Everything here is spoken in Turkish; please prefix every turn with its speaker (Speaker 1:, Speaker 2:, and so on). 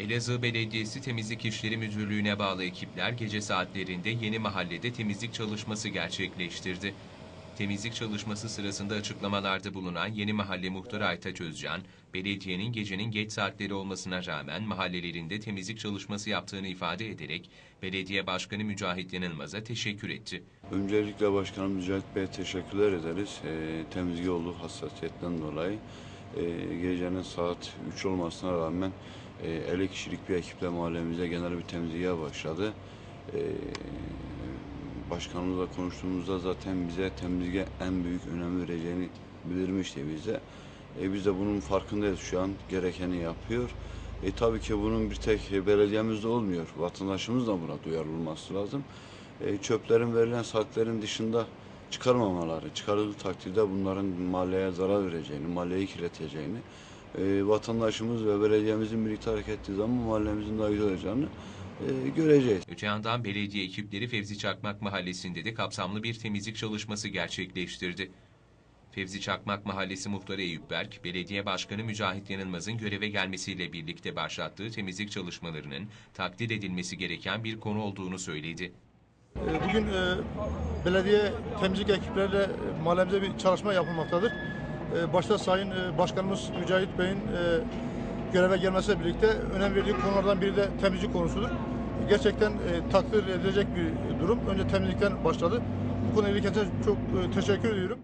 Speaker 1: Elazığ Belediyesi Temizlik İşleri Müdürlüğü'ne bağlı ekipler gece saatlerinde Yeni Mahalle'de temizlik çalışması gerçekleştirdi. Temizlik çalışması sırasında açıklamalarda bulunan Yeni Mahalle Muhtarı Aytaç Özcan, belediyenin gecenin geç saatleri olmasına rağmen mahallelerinde temizlik çalışması yaptığını ifade ederek Belediye Başkanı Mücahit Yanılmaz'a teşekkür etti.
Speaker 2: Öncelikle Başkanım Mücahit Bey'e teşekkürler ederiz. E, temizliğe olduğu hassasiyetten dolayı e, gecenin saat 3 olmasına rağmen e, 50 kişilik bir ekiple mahallemize genel bir temizliğe başladı. E, başkanımızla konuştuğumuzda zaten bize temizliğe en büyük önem vereceğini bildirmişti bize. E, biz de bunun farkındayız şu an. Gerekeni yapıyor. E, tabii ki bunun bir tek belediyemizde olmuyor. Vatandaşımız da buna duyarlı olması lazım. E, çöplerin verilen saatlerin dışında çıkarmamaları, çıkarıldığı takdirde bunların mahalleye zarar vereceğini, mahalleyi kirleteceğini, e, vatandaşımız ve belediyemizin birlikte hareket ettiği zaman mahallemizin daha güzel olacağını e, göreceğiz.
Speaker 1: Öte yandan belediye ekipleri Fevzi Çakmak Mahallesi'nde de kapsamlı bir temizlik çalışması gerçekleştirdi. Fevzi Çakmak Mahallesi Muhtarı Eyüp Berk, Belediye Başkanı Mücahit Yanılmaz'ın göreve gelmesiyle birlikte başlattığı temizlik çalışmalarının takdir edilmesi gereken bir konu olduğunu söyledi.
Speaker 3: E, Bugün e, belediye temizlik ekipleriyle e, mahallemize bir çalışma yapılmaktadır. E, Başta Sayın e, Başkanımız Mücahit Bey'in göreve gelmesiyle birlikte önem verdiği konulardan biri de temizlik konusudur. Gerçekten takdir edilecek bir durum. Önce temizlikten başladı. Bu konuyla ilgili çok teşekkür ediyorum.